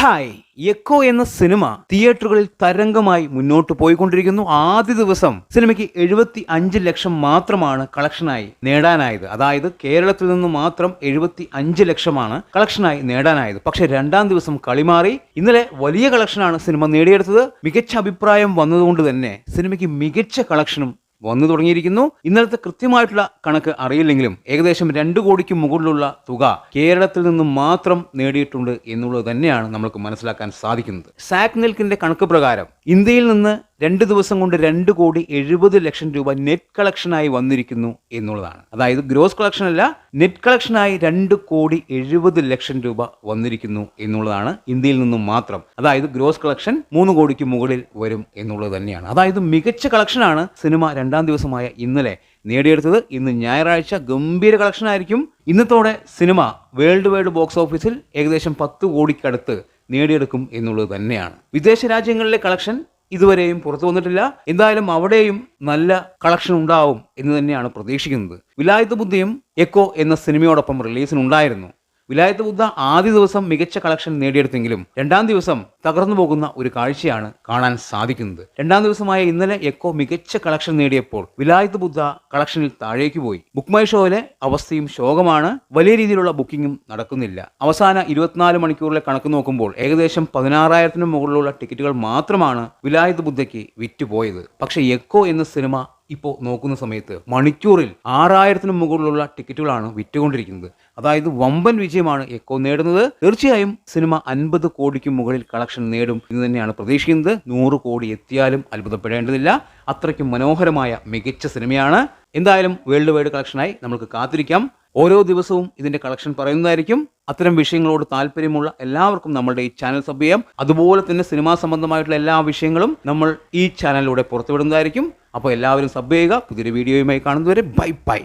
Hi echo എന്ന cinema തിയേറ്ററുകളിൽ തരംഗമായി മുന്നോട്ട് പോയിക്കൊണ്ടിരിക്കുന്നു. ആദ്യ ദിവസം സിനിമയ്ക്ക് എഴുപത്തി അഞ്ച് ലക്ഷം മാത്രമാണ് കളക്ഷനായി നേടാനായത്. അതായത് കേരളത്തിൽ നിന്ന് മാത്രം എഴുപത്തി അഞ്ച് ലക്ഷമാണ് കളക്ഷനായി നേടാനായത്. പക്ഷെ രണ്ടാം ദിവസം കളിമാറി ഇന്നലെ വലിയ കളക്ഷനാണ് സിനിമ നേടിയെടുത്തത്. മികച്ച അഭിപ്രായം വന്നതുകൊണ്ട് തന്നെ സിനിമയ്ക്ക് മികച്ച കളക്ഷനും വന്നു തുടങ്ങിയിരിക്കുന്നു. ഇന്നലത്തെ കൃത്യമായിട്ടുള്ള കണക്ക് അറിയില്ലെങ്കിലും ഏകദേശം രണ്ട് കോടിക്ക് മുകളിലുള്ള തുക കേരളത്തിൽ നിന്ന് മാത്രം നേടിയിട്ടുണ്ട് എന്നുള്ളത് തന്നെയാണ് നമുക്ക് മനസ്സിലാക്കാൻ സാധിക്കുന്നത്. സാക് നെൽക്കിന്റെ കണക്ക് പ്രകാരം ഇന്ത്യയിൽ നിന്ന് രണ്ട് ദിവസം കൊണ്ട് രണ്ട് കോടി എഴുപത് ലക്ഷം രൂപ നെറ്റ് കളക്ഷനായി വന്നിരിക്കുന്നു എന്നുള്ളതാണ്. അതായത് ഗ്രോസ് കളക്ഷൻ അല്ല നെറ്റ് കളക്ഷനായി രണ്ട് കോടി എഴുപത് ലക്ഷം രൂപ വന്നിരിക്കുന്നു എന്നുള്ളതാണ് ഇന്ത്യയിൽ നിന്നും മാത്രം. അതായത് ഗ്രോസ് കളക്ഷൻ മൂന്ന് കോടിക്ക് മുകളിൽ വരും എന്നുള്ളത് തന്നെയാണ്. അതായത് മികച്ച കളക്ഷനാണ് സിനിമ രണ്ടാം ദിവസമായ ഇന്നലെ നേടിയെടുത്തത്. ഇന്ന് ഞായറാഴ്ച ഗംഭീര കളക്ഷൻ ആയിരിക്കും. ഇന്നത്തോടെ സിനിമ വേൾഡ് വൈഡ് ബോക്സ് ഓഫീസിൽ ഏകദേശം പത്ത് കോടിക്കടുത്ത് നേടിയെടുക്കും എന്നുള്ളത് തന്നെയാണ്. വിദേശ രാജ്യങ്ങളിലെ കളക്ഷൻ ഇതുവരെയും പുറത്തു വന്നിട്ടില്ല. എന്തായാലും അവിടെയും നല്ല കളക്ഷൻ ഉണ്ടാവും എന്ന് തന്നെയാണ് പ്രതീക്ഷിക്കുന്നത്. വിലായത്ത് ബുദ്ധിയും എക്കോ എന്ന സിനിമയോടൊപ്പം റിലീസിനുണ്ടായിരുന്നു വിലായത്ത് ബുദ്ധ ആദ്യ ദിവസം മികച്ച കളക്ഷൻ നേടിയെടുത്തെങ്കിലും രണ്ടാം ദിവസം തകർന്നു പോകുന്ന ഒരു കാഴ്ചയാണ് കാണാൻ സാധിക്കുന്നത്. രണ്ടാം ദിവസമായ ഇന്നലെ എക്കോ മികച്ച കളക്ഷൻ നേടിയപ്പോൾ വിലായത്ത് ബുദ്ധ കളക്ഷനിൽ താഴേക്ക് പോയി. ബുക്ക് മൈ ഷോയിലെ അവസ്ഥയും ശോകമാണ്. വലിയ രീതിയിലുള്ള ബുക്കിംഗും നടക്കുന്നില്ല. അവസാന ഇരുപത്തിനാല് മണിക്കൂറിലെ കണക്ക് നോക്കുമ്പോൾ ഏകദേശം പതിനാറായിരത്തിന് മുകളിലുള്ള ടിക്കറ്റുകൾ മാത്രമാണ് വിലായത്ത് ബുദ്ധയ്ക്ക് വിറ്റുപോയത്. പക്ഷേ എക്കോ എന്ന സിനിമ ഇപ്പോൾ നോക്കുന്ന സമയത്ത് മണിക്കൂറിൽ ആറായിരത്തിന് മുകളിലുള്ള ടിക്കറ്റുകളാണ് വിറ്റുകൊണ്ടിരിക്കുന്നത്. അതായത് വമ്പൻ വിജയമാണ് എക്കോ നേടുന്നത്. തീർച്ചയായും സിനിമ അൻപത് കോടിക്ക് മുകളിൽ കളക്ഷൻ നേടും എന്ന് തന്നെയാണ് പ്രതീക്ഷിക്കുന്നത്. നൂറ് കോടി എത്തിയാലും അത്ഭുതപ്പെടേണ്ടതില്ല. അത്രയ്ക്കും മനോഹരമായ മികച്ച സിനിമയാണ്. എന്തായാലും വേൾഡ് വൈഡ് കളക്ഷനായി നമുക്ക് കാത്തിരിക്കാം. ഓരോ ദിവസവും ഇതിന്റെ കളക്ഷൻ പറയുന്നതായിരിക്കും. അത്തരം വിഷയങ്ങളോട് താല്പര്യമുള്ള എല്ലാവർക്കും നമ്മളുടെ ഈ ചാനൽ സബ് ചെയ്യാം. അതുപോലെ തന്നെ സിനിമാ സംബന്ധമായിട്ടുള്ള എല്ലാ വിഷയങ്ങളും നമ്മൾ ഈ ചാനലിലൂടെ പുറത്തുവിടുന്നതായിരിക്കും. അപ്പോൾ എല്ലാവരും സബ് ചെയ്യുക. പുതിയൊരു വീഡിയോയുമായി കാണുന്നതുവരെ ബൈ ബൈ.